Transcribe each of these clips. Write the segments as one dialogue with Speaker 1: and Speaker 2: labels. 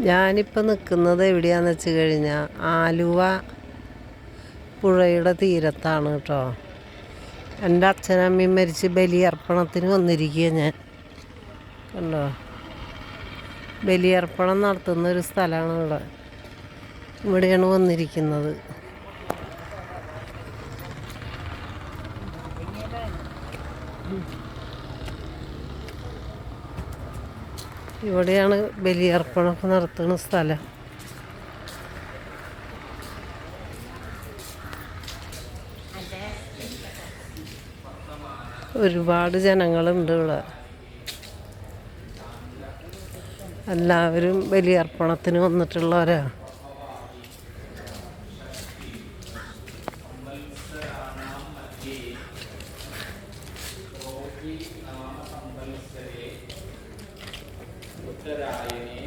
Speaker 1: ഞാനിപ്പോൾ നിൽക്കുന്നത് എവിടെയാന്ന് വെച്ച് കഴിഞ്ഞാൽ ആലുവ പുഴയുടെ തീരത്താണ് കേട്ടോ. എന്റെ അച്ഛനമ്മയും മരിച്ച് ബലിയർപ്പണത്തിന് വന്നിരിക്കുക ഞാൻ. കണ്ടോ? ബലിയർപ്പണം നടത്തുന്ന ഒരു സ്ഥലമാണ് ഇവിടെ. ഇവിടെയാണ് വന്നിരിക്കുന്നത്. ഇവിടെയാണ് ബലിയർപ്പണമൊക്കെ നടത്തുന്ന സ്ഥലം. ഒരുപാട് ജനങ്ങളുണ്ട് ഇവിടെ. എല്ലാവരും ബലിയർപ്പണത്തിന് വന്നിട്ടുള്ളവരാ.
Speaker 2: Uttarayaणे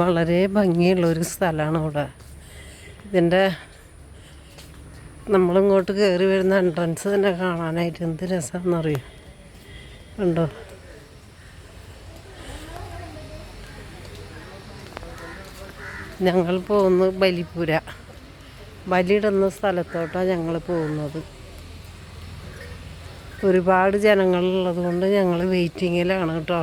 Speaker 1: വളരെ ഭംഗിയുള്ള ഒരു സ്ഥലമാണ് ഇവിടെ ഇതിന്റെ നമ്മളിങ്ങോട്ട് കയറി വരുന്ന എൻട്രൻസ് തന്നെ കാണാനായിട്ട് എന്ത് രസമാണെന്നറിയോ? ഉണ്ടോ ഞങ്ങൾ പോകുന്നത് ബലിപുര. ബലിയിടുന്ന സ്ഥലത്തോട്ടാണ് ഞങ്ങൾ പോകുന്നത്. ഒരുപാട് ജനങ്ങളുള്ളത് കൊണ്ട് ഞങ്ങൾ വെയിറ്റിങ്ങിലാണ് കേട്ടോ.